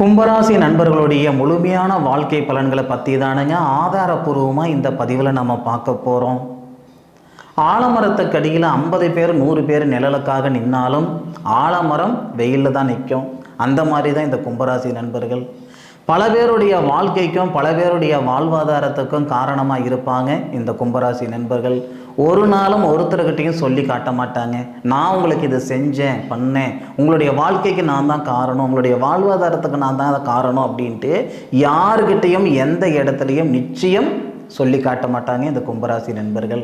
கும்பராசி நண்பர்களுடைய முழுமையான வாழ்க்கை பலன்களை பற்றி தானுங்க ஆதாரப்பூர்வமாக இந்த பதிவில் நம்ம பார்க்க போகிறோம் ஆலமரத்துக்கடியில் ஐம்பது பேர் நூறு பேர் நிழலுக்காக நின்னாலும் ஆலமரம் வெயிலில் தான் நிற்கும். அந்த மாதிரி தான் இந்த கும்பராசி நண்பர்கள். பல பேருடைய வாழ்க்கைக்கும் பல பேருடைய வாழ்வாதாரத்துக்கும் காரணமாக இருப்பாங்க இந்த கும்பராசி நண்பர்கள். ஒரு நாளும் ஒருத்தர்கிட்டையும் சொல்லி காட்ட மாட்டாங்க. நான் உங்களுக்கு இதை செஞ்சேன் பண்ணேன். உங்களுடைய வாழ்க்கைக்கு நான் தான் காரணம். உங்களுடைய வாழ்வாதாரத்துக்கு நான் தான் காரணம் அப்படின்ட்டு யாருக்கிட்டையும் எந்த இடத்துலையும் நிச்சயம் சொல்லி காட்ட மாட்டாங்க இந்த கும்பராசி நண்பர்கள்.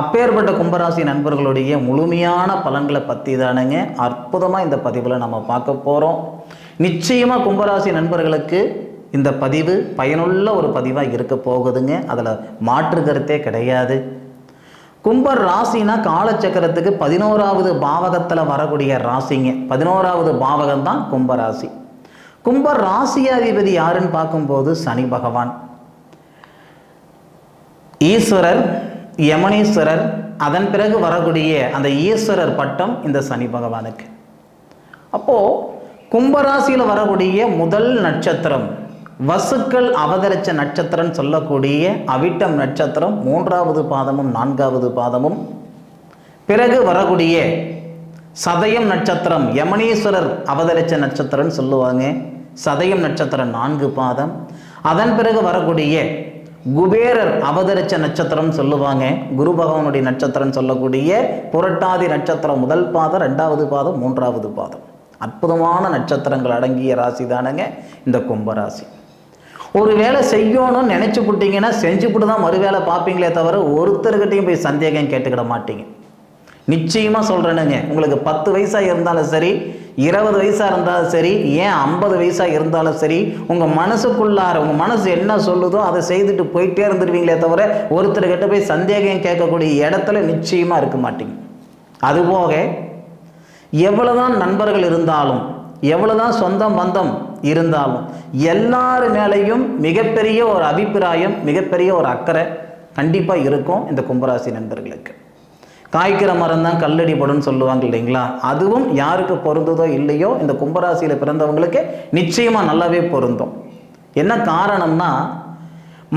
அப்பேற்பட்ட கும்பராசி நண்பர்களுடைய முழுமையான பலன்களை பற்றி தானுங்க அற்புதமாக இந்த பதிவில் நம்ம பார்க்க போகிறோம் நிச்சயமாக கும்பராசி நண்பர்களுக்கு இந்த பதிவு பயனுள்ள ஒரு பதிவாக இருக்க போகுதுங்க. அதில் மாற்று கருத்தே கிடையாது. கும்பர் ராசினா காலச்சக்கரத்துக்கு பதினோராவது பாவகத்தில் வரக்கூடிய ராசிங்க. பதினோராவது பாவகம் தான் கும்பராசி. கும்ப ராசியாதிபதி யாருன்னு பார்க்கும்போது சனி பகவான். ஈஸ்வரர் யமனீஸ்வரர் அதன் பிறகு வரக்கூடிய அந்த ஈஸ்வரர் பட்டம் இந்த சனி பகவானுக்கு. அப்போது கும்பராசியில் வரக்கூடிய முதல் நட்சத்திரம் வசுக்கள் அவதரிச்ச நட்சத்திரம் சொல்லக்கூடிய அவிட்டம் நட்சத்திரம் மூன்றாவது பாதமும் நான்காவது பாதமும். பிறகு வரக்கூடிய சதயம் நட்சத்திரம் யமனீஸ்வரர் அவதரிச்ச நட்சத்திரம்னு சொல்லுவாங்க. சதயம் நட்சத்திரம் நான்கு பாதம். அதன் பிறகு வரக்கூடிய குபேரர் அவதரிச்ச நட்சத்திரம் சொல்லுவாங்க. குரு பகவானுடைய நட்சத்திரம் சொல்லக்கூடிய புரட்டாதி நட்சத்திரம் முதல் பாதம் ரெண்டாவது பாதம் மூன்றாவது பாதம். அற்புதமான நட்சத்திரங்கள் அடங்கிய ராசி தானங்க இந்த கும்பராசி. ஒரு வேலை செய்யணும்னு நினச்சி விட்டீங்கன்னா செஞ்சுவிட்டு தான் மறுவேளை பார்ப்பீங்களே தவிர ஒருத்தர்கிட்டையும் போய் சந்தேகம் கேட்டுக்கிட மாட்டீங்க. நிச்சயமாக சொல்கிறேனுங்க உங்களுக்கு பத்து வயசாக இருந்தாலும் சரி இருபது வயசாக இருந்தாலும் சரி ஏன் ஐம்பது வயசாக இருந்தாலும் சரி உங்கள் மனசுக்குள்ளார உங்கள் மனசு என்ன சொல்லுதோ அதை செய்துட்டு போயிட்டே இருந்துருவீங்களே தவிர ஒருத்தர்கிட்ட போய் சந்தேகம் கேட்கக்கூடிய இடத்துல நிச்சயமாக இருக்க மாட்டீங்க. அதுபோக எவ்வளோதான் நண்பர்கள் இருந்தாலும் எவ்வளோதான் சொந்தம் பந்தம் இருந்தாலும் எல்லார் மேலேயும் மிகப்பெரிய ஒரு அபிப்பிராயம் மிகப்பெரிய ஒரு அக்கறை கண்டிப்பாக இருக்கும் இந்த கும்பராசி நண்பர்களுக்கு. காய்க்கிற மரம் தான் கல்லடி சொல்லுவாங்க இல்லைங்களா? அதுவும் யாருக்கு பொருந்ததோ இல்லையோ இந்த கும்பராசியில் பிறந்தவங்களுக்கு நிச்சயமாக நல்லாவே பொருந்தும். என்ன காரணம்னா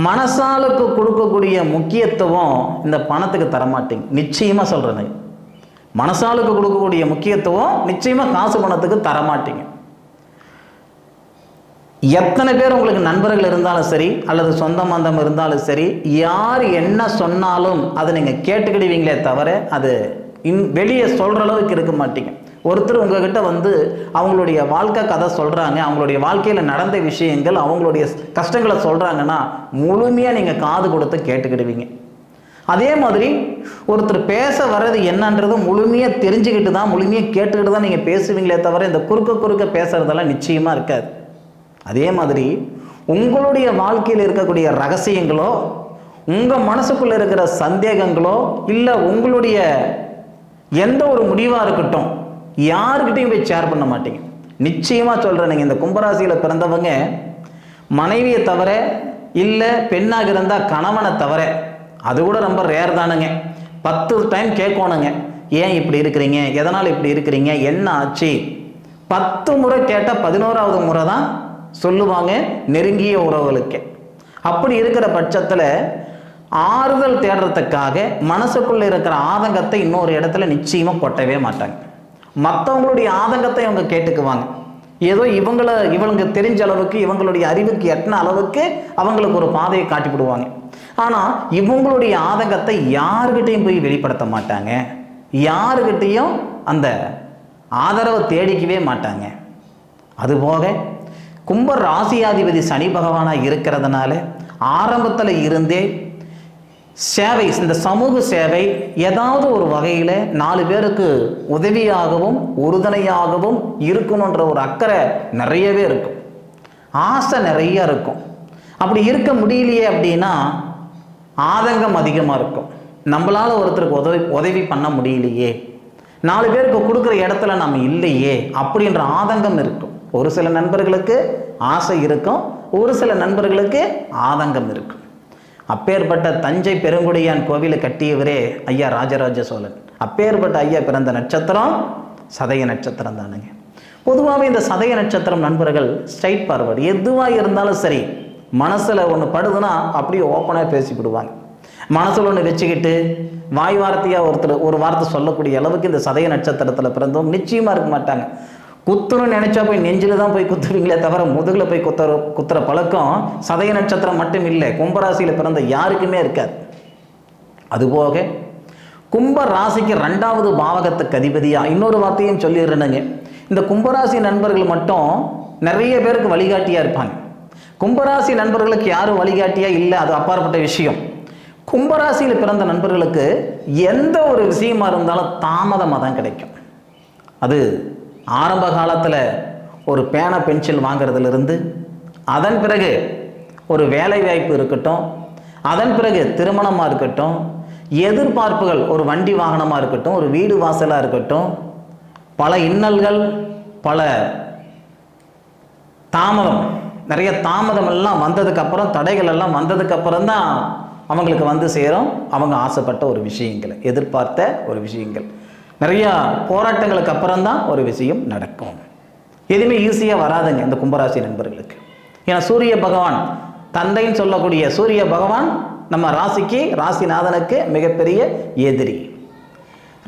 மனசாலுக்கு கொடுக்கக்கூடிய முக்கியத்துவம் இந்த பணத்துக்கு தரமாட்டீங்க. நிச்சயமாக சொல்கிறேன் மனசாலுக்கு கொடுக்கக்கூடிய முக்கியத்துவம் நிச்சயமாக காசு பணத்துக்கு தரமாட்டீங்க. எத்தனை பேர் உங்களுக்கு நண்பர்கள் இருந்தாலும் சரி அல்லது சொந்த மந்தம் இருந்தாலும் சரி யார் என்ன சொன்னாலும் அதை நீங்கள் கேட்டுக்கிடுவீங்களே தவிர அது இன் வெளியே சொல்கிற அளவுக்கு இருக்க மாட்டீங்க. ஒருத்தர் உங்ககிட்ட வந்து அவங்களுடைய வாழ்க்கை கதை சொல்கிறாங்க அவங்களுடைய வாழ்க்கையில் நடந்த விஷயங்கள் அவங்களுடைய கஷ்டங்களை சொல்கிறாங்கன்னா முழுமையாக நீங்கள் காது கொடுத்து கேட்டுக்கிடுவீங்க. அதே மாதிரி ஒருத்தர் பேச வர்றது என்னன்றது முழுமையாக தெரிஞ்சுக்கிட்டு தான் முழுமையாக கேட்டுக்கிட்டு தான் நீங்கள் பேசுவீங்களே தவிர இந்த குறுக்க குறுக்க பேசுகிறதெல்லாம் நிச்சயமாக இருக்காது. அதே மாதிரி உங்களுடைய வாழ்க்கையில் இருக்கக்கூடிய ரகசியங்களோ உங்கள் மனசுக்குள்ளே இருக்கிற சந்தேகங்களோ இல்லை உங்களுடைய எந்த ஒரு முடிவாக இருக்கட்டும் யாருக்கிட்டையும் போய் ஷேர் பண்ண மாட்டீங்க. நிச்சயமாக சொல்கிறேன் நீங்கள் இந்த கும்பராசியில் பிறந்தவங்க மனைவியை தவிர இல்லை பெண்ணாக இருந்தால் கணவனை தவிர அது கூட ரொம்ப ரேர் தானுங்க. பத்து டைம் கேட்கணுங்க. ஏன் இப்படி இருக்கிறீங்க? எதனால் இப்படி இருக்கிறீங்க? என்ன ஆச்சு? பத்து முறை கேட்டால் பதினோராவது முறை தான் சொல்லுவாங்க நெருங்கிய உறவுகளுக்கு. அப்படி இருக்கிற பட்சத்தில் ஆறுதல் தேடுறதுக்காக மனசுக்குள்ளே இருக்கிற ஆதங்கத்தை இன்னொரு இடத்துல நிச்சயமாக கொட்டவே மாட்டாங்க. மற்றவங்களுடைய ஆதங்கத்தை அவங்க கேட்டுக்குவாங்க. ஏதோ இவங்களை இவங்க தெரிஞ்ச அளவுக்கு இவங்களுடைய அறிவுக்கு எட்டின அளவுக்கு அவங்களுக்கு ஒரு பாதையை காட்டிவிடுவாங்க. ஆனால் இவங்களுடைய ஆதங்கத்தை யாருக்கிட்டையும் போய் வெளிப்படுத்த மாட்டாங்க. யாருக்கிட்டையும் அந்த ஆதரவை தேடிக்கவே மாட்டாங்க. அதுபோக கும்ப ராசியாதிபதி சனி பகவானாக இருக்கிறதுனால ஆரம்பத்தில் இருந்தே சேவை இந்த சமூக சேவை ஏதாவது ஒரு வகையில் நாலு பேருக்கு உதவியாகவும் உறுதுணையாகவும் இருக்கணுன்ற ஒரு அக்கறை நிறையவே இருக்கும். ஆசை நிறைய இருக்கும். அப்படி இருக்க முடியலையே அப்படின்னா ஆதங்கம் அதிகமாக இருக்கும். நம்மளால் ஒருத்தருக்கு உதவி உதவி பண்ண முடியலையே. நாலு பேருக்கு கொடுக்குற இடத்துல நம்ம இல்லையே அப்படின்ற ஆதங்கம் இருக்கும். ஒரு சில நண்பர்களுக்கு ஆசை இருக்கும் ஒரு சில நண்பர்களுக்கு ஆதங்கம் இருக்கும். அப்பேற்பட்ட தஞ்சை பெருங்குடியான் கோவிலை கட்டியவரே ஐயா ராஜராஜ சோழன். அப்பேற்பட்ட ஐயா பிறந்த நட்சத்திரம் சதய நட்சத்திரம் தானுங்க. பொதுவாகவே இந்த சதய நட்சத்திரம் நண்பர்கள் ஸ்ட்ரைட் பார்வர்டு எதுவாக இருந்தாலும் சரி மனசில் ஒன்று படுதுன்னா அப்படியே ஓப்பனாக பேசிவிடுவாங்க மனசில் ஒன்று வச்சுக்கிட்டு வாய் வார்த்தையாக ஒருத்தர் ஒரு வார்த்தை சொல்லக்கூடிய அளவுக்கு இந்த சதய நட்சத்திரத்தில் பிறந்தவங்க நிச்சயமாக இருக்க மாட்டாங்க. குத்துறன்னு நினச்சா போய் நெஞ்சில் தான் போய் குத்துவீங்களே தவிர முதுகில் போய் குத்துற குத்துற பழக்கம் சதய நட்சத்திரம் மட்டும் இல்லை கும்பராசியில் பிறந்த யாருக்குமே இருக்காது. அதுபோக கும்ப ராசிக்கு ரெண்டாவது பாவகத்துக்கு அதிபதியாக இன்னொரு வார்த்தையும் சொல்லிடுறேனுங்க. இந்த கும்பராசி நண்பர்கள் மட்டும் நிறைய பேருக்கு வழிகாட்டியாக இருப்பாங்க. கும்பராசி நண்பர்களுக்கு யாரும் வழிகாட்டியாக இல்லை அது அப்பாற்பட்ட விஷயம். கும்பராசியில் பிறந்த நண்பர்களுக்கு எந்த ஒரு விஷயமா இருந்தாலும் தாமதமாக தான் கிடைக்கும். அது ஆரம்ப காலத்தில் ஒரு பேனா பென்சில் வாங்கிறதுலேருந்து அதன் பிறகு ஒரு வேலை வாய்ப்பு இருக்கட்டும் அதன் பிறகு திருமணமாக இருக்கட்டும் எதிர்பார்ப்புகள் ஒரு வண்டி வாகனமாக இருக்கட்டும் ஒரு வீடு வாசலாக இருக்கட்டும் பல இன்னல்கள் பல தாமதம் நிறைய தாமதம் எல்லாம் வந்ததுக்கப்புறம் தடைகள் எல்லாம் வந்ததுக்கப்புறம் தான் அவங்களுக்கு வந்து சேரும். அவங்க ஆசைப்பட்ட ஒரு விஷயங்கள் எதிர்பார்த்த ஒரு விஷயங்கள். நிறையா போராட்டங்களுக்கு அப்புறம் தான் ஒரு விஷயம் நடக்கும். எதுவுமே ஈஸியாக வராதுங்க இந்த கும்பராசி நண்பர்களுக்கு. ஏன்னா சூரிய பகவான் தந்தைன்னு சொல்லக்கூடிய சூரிய பகவான் நம்ம ராசிக்கு ராசிநாதனுக்கு மிகப்பெரிய எதிரி.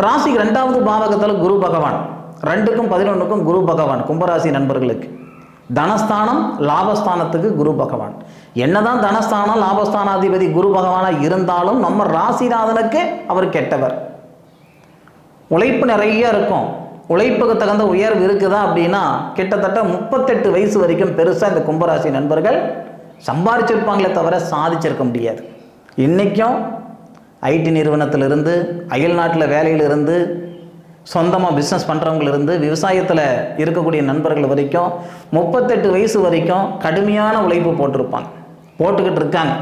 ராசிக்கு ரெண்டாவது பாவகத்தில் குரு பகவான் ரெண்டுக்கும் பதினொன்றுக்கும் குரு பகவான் கும்பராசி நண்பர்களுக்கு. தனஸ்தானம் லாபஸ்தானத்துக்கு குரு பகவான். என்னதான் தனஸ்தானம் லாபஸ்தானாதிபதி குரு பகவானாக இருந்தாலும் நம்ம ராசிநாதனுக்கு அவர் கெட்டவர். உழைப்பு நிறைய இருக்கும். உழைப்புக்கு தகுந்த உயர்வு இருக்குதா அப்படின்னா கிட்டத்தட்ட முப்பத்தெட்டு வயசு வரைக்கும் பெருசாக இந்த கும்பராசி நண்பர்கள் சம்பாதிச்சிருப்பாங்களே தவிர சாதிச்சிருக்க முடியாது. இன்றைக்கும் ஐடி நிறுவனத்திலிருந்து அயல் நாட்டில் வேலையிலிருந்து சொந்தமாக பிஸ்னஸ் பண்ணுறவங்களிருந்து விவசாயத்தில் இருக்கக்கூடிய நண்பர்கள் வரைக்கும் முப்பத்தெட்டு வயசு வரைக்கும் கடுமையான உழைப்பு போட்டிருப்பாங்க. போட்டுக்கிட்டு இருக்காங்க.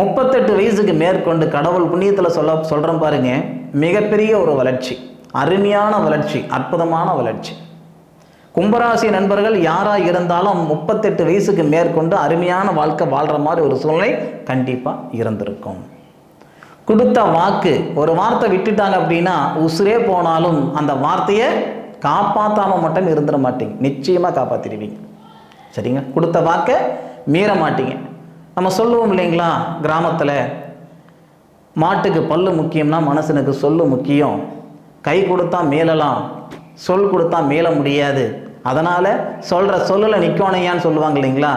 முப்பத்தெட்டு வயசுக்கு மேற்கொண்டு கடவுள் புண்ணியத்தில் சொல்ல சொல்கிறேன் பாருங்கள் மிகப்பெரிய ஒரு வளர்ச்சி அருமையான வளர்ச்சி அற்புதமான வளர்ச்சி. கும்பராசி நண்பர்கள் யாராக இருந்தாலும் முப்பத்தெட்டு வயசுக்கு மேற்கொண்டு அருமையான வாழ்க்கை வாழ்கிற மாதிரி ஒரு சூழ்நிலை கண்டிப்பாக இருந்திருக்கும். கொடுத்த வாக்கு ஒரு வார்த்தை விட்டுட்டாங்க அப்படின்னா உசுரே போனாலும் அந்த வார்த்தையை காப்பாற்றாம மட்டும் இருந்துட மாட்டீங்க. நிச்சயமாக காப்பாற்றிடுவீங்க சரிங்க? கொடுத்த வாக்கை மீற மாட்டீங்க. நம்ம சொல்லுவோம் இல்லைங்களா கிராமத்தில் மாட்டுக்கு பல்லு முக்கியம்னா மனுஷனுக்கு சொல்லு முக்கியம். கை கொடுத்தா மேலலாம் சொல் கொடுத்தா மேல முடியாது. அதனால் சொல்கிற சொல்லில் நிற்கணையான்னு சொல்லுவாங்க இல்லைங்களா?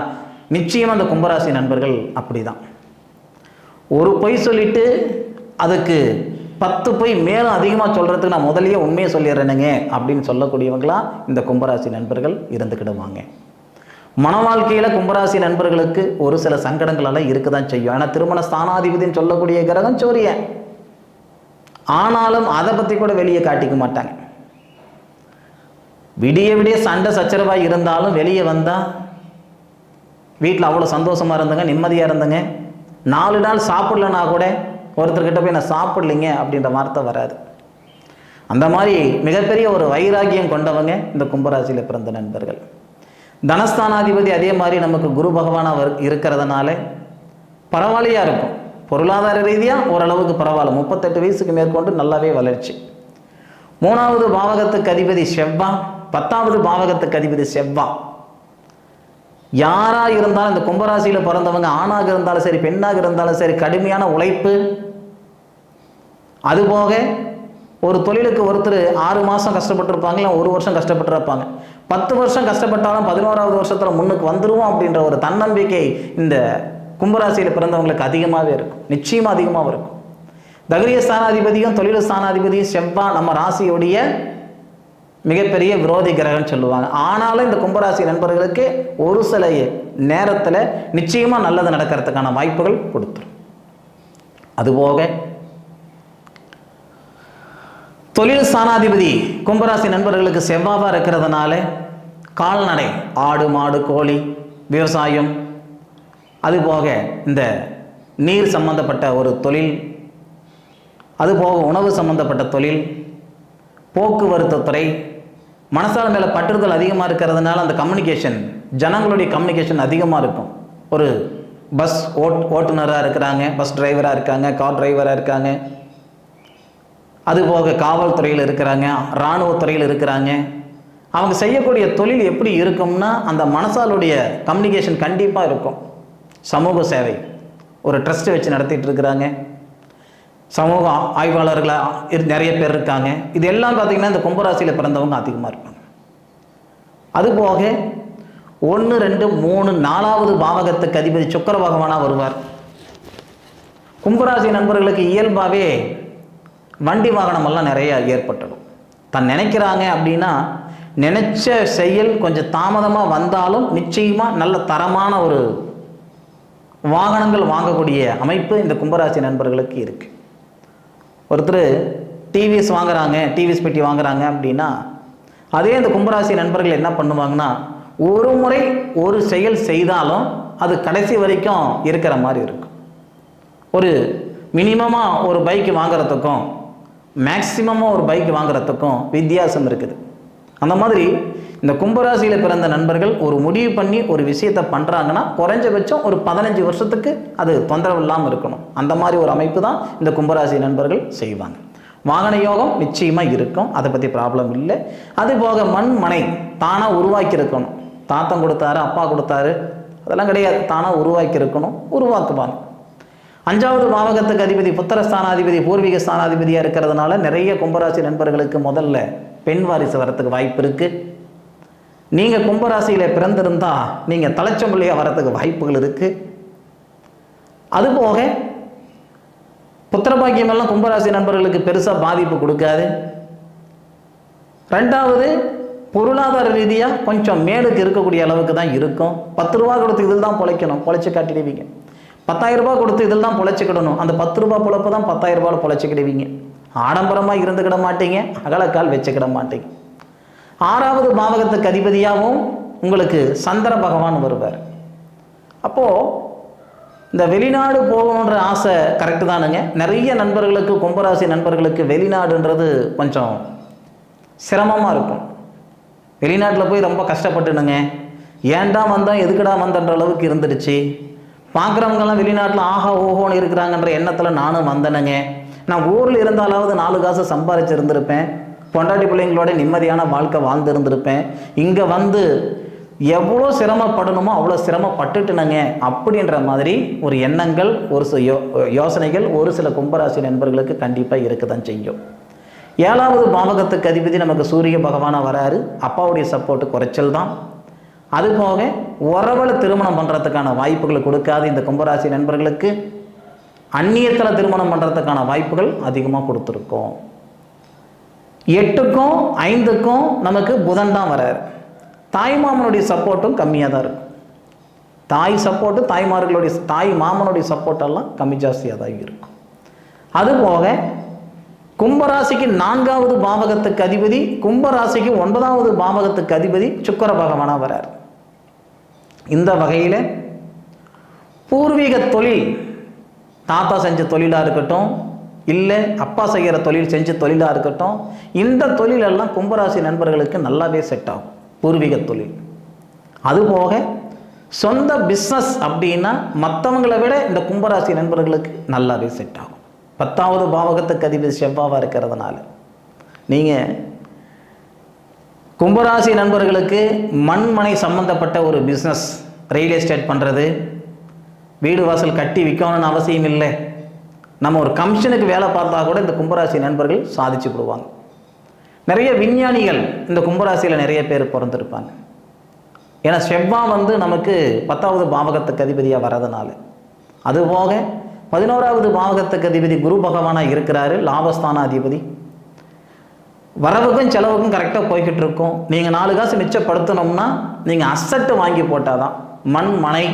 நிச்சயம் அந்த கும்பராசி நண்பர்கள் அப்படிதான். ஒரு பொய் சொல்லிட்டு அதுக்கு பத்து பொய் மேலும் அதிகமாக சொல்கிறதுக்கு நான் முதலியே உண்மையை சொல்லிடுறேனுங்க அப்படின்னு சொல்லக்கூடியவங்களா இந்த கும்பராசி நண்பர்கள் இருந்துக்கிடுவாங்க. மன வாழ்க்கையில் கும்பராசி நண்பர்களுக்கு ஒரு சில சங்கடங்கள் எல்லாம் இருக்க தான் செய்யும். ஏன்னா திருமண ஸ்தானாதிபதினு சொல்லக்கூடிய கிரகம் சூரியன். ஆனாலும் அதை பற்றி கூட வெளியே காட்டிக்க மாட்டாங்க. விடிய விடிய சண்டை சச்சரவாக இருந்தாலும் வெளியே வந்தால் வீட்டில் அவ்வளோ சந்தோஷமாக இருந்தங்க நிம்மதியாக இருந்தங்க. நாலு நாள் சாப்பிட்லன்னா கூட ஒருத்தர்கிட்ட போய் நான் சாப்பிடலைங்க அப்படின்ற வார்த்தை வராது. அந்த மாதிரி மிகப்பெரிய ஒரு வைராகியம் கொண்டவங்க இந்த கும்பராசியில் பிறந்த நண்பர்கள். தனஸ்தானாதிபதி அதே மாதிரி நமக்கு குரு பகவானாக வரு- இருக்கிறதுனால பரவாயில்லையா இருக்கும். பொருளாதார ரீதியாக ஓரளவுக்கு பரவாயில்ல. முப்பத்தெட்டு வயசுக்கு மேற்கொண்டு நல்லாவே வளர்ச்சி. மூணாவது பாவகத்துக்கு அதிபதி செவ்வா பத்தாவது பாவகத்துக்கு அதிபதி செவ்வா. யாராக இருந்தாலும் இந்த கும்பராசியில் பிறந்தவங்க ஆணாக இருந்தாலும் சரி பெண்ணாக இருந்தாலும் சரி கடுமையான உழைப்பு. அதுபோக ஒரு தொழிலுக்கு ஒருத்தர் ஆறு மாதம் கஷ்டப்பட்டிருப்பாங்க ஒரு வருஷம் கஷ்டப்பட்டுருப்பாங்க. பத்து வருஷம் கஷ்டப்பட்டாலும் பதினோராவது வருஷத்தில் முன்னுக்கு வந்துருவோம் அப்படின்ற ஒரு தன்னம்பிக்கை இந்த கும்பராசியில் பிறந்தவங்களுக்கு அதிகமாகவே இருக்கும். நிச்சயமாக அதிகமாக இருக்கும். தகரிய ஸ்தானாதிபதியும் தொழில் ஸ்தானாதிபதியும் செவ்வா நம்ம ராசியுடைய மிகப்பெரிய விரோதி கிரகம்னு சொல்லுவாங்க. ஆனாலும் இந்த கும்பராசி நண்பர்களுக்கு ஒரு சில நேரத்தில் நிச்சயமாக நல்லது நடக்கிறதுக்கான வாய்ப்புகள் கொடுத்துரும். அதுபோக தொழில் ஸ்தானாதிபதி கும்பராசி நண்பர்களுக்கு செவ்வாவாக இருக்கிறதுனால கால்நடை ஆடு மாடு கோழி விவசாயம் அதுபோக இந்த நீர் சம்பந்தப்பட்ட ஒரு தொழில் அதுபோக உணவு சம்பந்தப்பட்ட தொழில் போக்குவரத்து துறை மனசால மேலே பற்றுதல் அதிகமாக இருக்கிறதுனால அந்த கம்யூனிகேஷன் ஜனங்களுடைய கம்யூனிகேஷன் அதிகமாக இருக்கும். ஒரு பஸ் ஓட் ஓட்டுநராக இருக்கிறாங்க பஸ் டிரைவராக இருக்காங்க கார் டிரைவராக இருக்காங்க அதுபோக காவல்துறையில் இருக்கிறாங்க இராணுவத்துறையில் இருக்கிறாங்க. அவங்க செய்யக்கூடிய தொழில் எப்படி இருக்கும்னா அந்த மனசாலுடைய கம்யூனிகேஷன் கண்டிப்பாக இருக்கும். சமூக சேவை. ஒரு ட்ரஸ்ட் வச்சு நடத்திட்டு இருக்கிறாங்க. சமூக ஆய்வாளர்களாக இரு- நிறைய பேர் இருக்காங்க. இது எல்லாம் பார்த்தீங்கன்னா இந்த கும்பராசியில் பிறந்தவங்க அதிகமாக இருப்பாங்க. அதுபோக ஒன்று ரெண்டு மூணு நாலாவது பாவகத்துக்கு அதிபதி சுக்கர பகவானாக வருவார். கும்பராசி நண்பர்களுக்கு இயல்பாகவே வண்டி வாகனமெல்லாம் நிறைய ஏற்பட்டுடும் தான் நினைக்கிறாங்க அப்படின்னா நினைச்ச செயல் கொஞ்சம் தாமதமாக வந்தாலும் நிச்சயமாக நல்ல தரமான ஒரு வாகனங்கள் வாங்கக்கூடிய அமைப்பு இந்த கும்பராசி நண்பர்களுக்கு இருக்கு. ஒருத்தர் டிவிஎஸ் வாங்குறாங்க டிவிஎஸ் பெட்டி வாங்குறாங்க அப்படின்னா அதே இந்த கும்பராசி நண்பர்கள் என்ன பண்ணுவாங்கன்னா ஒரு முறை ஒரு செயல் செய்தாலும் அது கடைசி வரைக்கும் இருக்கிற மாதிரி இருக்கும். ஒரு மினிமமாக ஒரு பைக் வாங்குறதுக்கும் மேக்சிமமாக ஒரு பைக் வாங்குறதுக்கும் வித்தியாசம் இருக்குது. அந்த மாதிரி இந்த கும்பராசியில் பிறந்த நண்பர்கள் ஒரு முடிவு பண்ணி ஒரு விஷயத்தை பண்ணுறாங்கன்னா குறைஞ்சபட்சம் ஒரு பதினஞ்சு வருஷத்துக்கு அது தொந்தரவு இல்லாமல் இருக்கணும். அந்த மாதிரி ஒரு அமைப்பு தான் இந்த கும்பராசி நண்பர்கள் செய்வாங்க. வாகன யோகம் நிச்சயமாக இருக்கும். அதை பற்றி ப்ராப்ளம் இல்லை. அது போக மண் மனை தானாக உருவாக்கி இருக்கணும் கொடுத்தாரு அப்பா கொடுத்தாரு. அதெல்லாம் கிடையாது. தானாக உருவாக்கி இருக்கணும் உருவாக்குவாங்க. அஞ்சாவது பாவகத்துக்கு அதிபதி புத்திர ஸ்தானாதிபதி பூர்வீக ஸ்தானாதிபதியாக இருக்கிறதுனால நிறைய கும்பராசி நண்பர்களுக்கு முதல்ல பெண் வாரிசு வரத்துக்கு வாய்ப்பு இருக்கு. நீங்கள் கும்பராசியில் பிறந்திருந்தா நீங்கள் தலைச்சம்பிள்ளையாக வரத்துக்கு வாய்ப்புகள் இருக்கு. அதுபோக புத்திரபாக்கியம் எல்லாம் கும்பராசி நண்பர்களுக்கு பெருசாக பாதிப்பு கொடுக்காது. ரெண்டாவது பொருளாதார ரீதியாக கொஞ்சம் மேலுக்கு இருக்கக்கூடிய அளவுக்கு தான் இருக்கும். பத்து ரூபா கொடுத்து இதில் தான் பொழைக்கணும். பொழைச்சி காட்டிடுவீங்க. பத்தாயிரம் ரூபாய் கொடுத்து இதில் தான் பொழைச்சிக்கிடணும். அந்த பத்து ரூபாய் பொழப்பு தான் பத்தாயிரம் ரூபாயில் பொழைச்சிக்கிடுவீங்க. ஆடம்பரமாக இருந்துக்கிட மாட்டீங்க அகலக்கால் வச்சுக்கிட மாட்டீங்க. ஆறாவது பாவகத்துக்கு அதிபதியாகவும் உங்களுக்கு சந்திர பகவான் வருவார். அப்போது இந்த வெளிநாடு போகணுன்ற ஆசை கரெக்டு தானுங்க. நிறைய நண்பர்களுக்கு கும்பராசி நண்பர்களுக்கு வெளிநாடுன்றது கொஞ்சம் சிரமமாக இருக்கும். வெளிநாட்டில் போய் ரொம்ப கஷ்டப்பட்டுனுங்க. ஏன்டா வந்தோம் எதுக்குடா வந்தன்ற அளவுக்கு இருந்துடுச்சு. பார்க்குறவங்கெல்லாம் வெளிநாட்டில் ஆஹா ஓஹோன்னு இருக்கிறாங்கன்ற எண்ணத்தில் நானும் வந்தேனுங்க. நான் ஊரில் இருந்தாலாவது நாலு காசு சம்பாரிச்சிருந்திருப்பேன். பொண்டாட்டி பிள்ளைங்களோட நிம்மதியான வாழ்க்கை வாழ்ந்திருந்திருப்பேன். இங்கே வந்து எவ்வளோ சிரமப்படணுமோ அவ்வளோ சிரமப்பட்டுட்டுனங்க. அப்படின்ற மாதிரி ஒரு எண்ணங்கள் ஒரு சில யோ யோசனைகள் ஒரு சில கும்பராசி நண்பர்களுக்கு கண்டிப்பாக இருக்க தான் செய்யும். ஏழாவது பாவகத்துக்கு அதிபதி நமக்கு சூரிய பகவானாக வராரு. அப்பாவுடைய சப்போர்ட்டு குறைச்சல் தான் அது போக உறவலை திருமணம் பண்ணுறதுக்கான வாய்ப்புகளை கொடுக்காத. இந்த கும்பராசி நண்பர்களுக்கு அந்நியத்தில் திருமணம் பண்ணுறதுக்கான வாய்ப்புகள் அதிகமாக கொடுத்துருக்கோம். எட்டுக்கும் ஐந்துக்கும் நமக்கு புதன் தான் வராரு. தாய் மாமனுடைய சப்போர்ட்டும் கம்மியாக தான் இருக்கும். தாய் சப்போர்ட்டு தாய்மார்களுடைய தாய் மாமனுடைய சப்போர்ட்டெல்லாம் கம்மி ஜாஸ்தியாக தான் இருக்கும். அதுபோக கும்பராசிக்கு நான்காவது பாவகத்துக்கு அதிபதி கும்பராசிக்கு ஒன்பதாவது பாவகத்துக்கு அதிபதி சுக்கர பகவானாக வரார். இந்த வகையில் பூர்வீக தொழில் தாத்தா செஞ்ச தொழிலாக இருக்கட்டும் இல்லை அப்பா செய்கிற தொழில் செஞ்ச தொழிலாக இருக்கட்டும் இந்த தொழிலெல்லாம் கும்பராசி நண்பர்களுக்கு நல்லாவே செட் ஆகும் பூர்வீக தொழில். அதுபோக சொந்த பிஸ்னஸ் அப்படின்னா மற்றவங்களை விட இந்த கும்பராசி நண்பர்களுக்கு நல்லாவே செட் ஆகும். பத்தாவது பாவகத்துக்கு அதிபதி செவ்வாவாக இருக்கிறதுனால. நீங்கள் கும்பராசி நண்பர்களுக்கு மண்மனை சம்பந்தப்பட்ட ஒரு பிஸ்னஸ் ரியல் எஸ்டேட் பண்ணுறது வீடு வாசல் கட்டி விற்கணும்னு அவசியம் இல்லை. நம்ம ஒரு கமிஷனுக்கு வேலை பார்த்தா கூட இந்த கும்பராசி நண்பர்கள் சாதிச்சு விடுவாங்க. நிறைய விஞ்ஞானிகள் இந்த கும்பராசியில் நிறைய பேர் பிறந்திருப்பாங்க. ஏன்னா செவ்வா வந்து நமக்கு பத்தாவது பாவகத்துக்கு அதிபதியாக வரதுனால அதுபோக பதினோராவது பாவகத்துக்கு அதிபதி குரு பகவானாக இருக்கிறாரு லாபஸ்தான அதிபதி வரவுக்கும் செலவுக்கும் கரெக்டாக போய்கிட்டு இருக்கும் நீங்கள் நாலு காசு மிச்சப்படுத்தணும்னா நீங்கள் அசட்டு வாங்கி போட்டால் தான் மண் மனை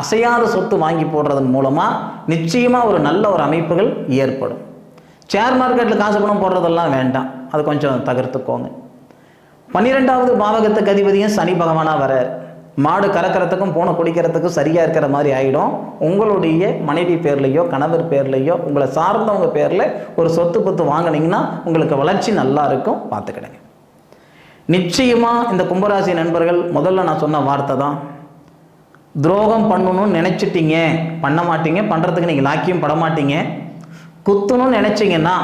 அசையாத சொத்து வாங்கி போடுறதன் மூலமாக நிச்சயமாக ஒரு நல்ல ஒரு அமைப்புகள் ஏற்படும். ஷேர் மார்க்கெட்டில் காசு பணம் போடுறதெல்லாம் வேண்டாம். அது கொஞ்சம் தகர்த்துக்கோங்க பன்னிரெண்டாவது பாவகத்துக்கு அதிபதியும் சனி பகவானாக வரார் மாடு கறக்கிறதுக்கும் பூனை குடிக்கிறதுக்கும் சரியாக இருக்கிற மாதிரி ஆகிடும் உங்களுடைய மனைவி பேர்லேயோ கணவர் பேர்லேயோ உங்களை சார்ந்தவங்க பேரில் ஒரு சொத்து பத்து வாங்குனீங்கன்னா உங்களுக்கு வளர்ச்சி நல்லா இருக்கும். பார்த்துக்கிடுங்க. நிச்சயமாக இந்த கும்பராசி நண்பர்கள் முதல்ல நான் சொன்ன வார்த்தை தான். துரோகம் பண்ணணும்னு நினச்சிட்டீங்க பண்ண மாட்டீங்க பண்ணுறதுக்கு நீங்கள் லாக்கியம் பட மாட்டீங்க. குத்தணும்னு நினச்சிங்கன்னா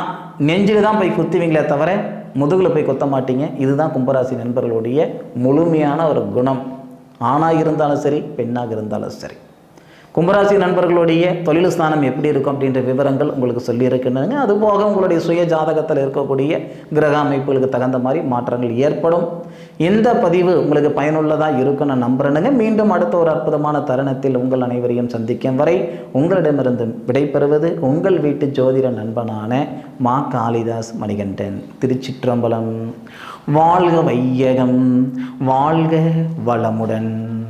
நெஞ்சில் தான் போய் குத்துவீங்களே தவிர முதுகில் போய் கொத்த மாட்டீங்க. இதுதான் கும்பராசி நண்பர்களுடைய முழுமையான ஒரு குணம். ஆணாக இருந்தாலும் சரி பெண்ணாக இருந்தாலும் சரி. கும்பராசி நண்பர்களுடைய தொழில் ஸ்தானம் எப்படி இருக்கும் அப்படின்ற விவரங்கள் உங்களுக்கு சொல்லியிருக்கின்றன அதுபோக உங்களுடைய சுய ஜாதகத்தில் இருக்கக்கூடிய கிரக அமைப்புகளுக்கு தகுந்த மாதிரி மாற்றங்கள் ஏற்படும். இந்த பதிவு உங்களுக்கு பயனுள்ளதாக இருக்குன்னு நம்புறேனுங்க. மீண்டும் அடுத்த ஒரு அற்புதமான தருணத்தில் உங்கள் அனைவரையும் சந்திக்கும் வரை உங்களிடமிருந்து விடைபெறுவது உங்கள் வீட்டு ஜோதிட நண்பனான மா காளிதாஸ் மணிகண்டன் திருச்சிற்றம்பலம். வாழ்க வையகம் வாழ்க வளமுடன்.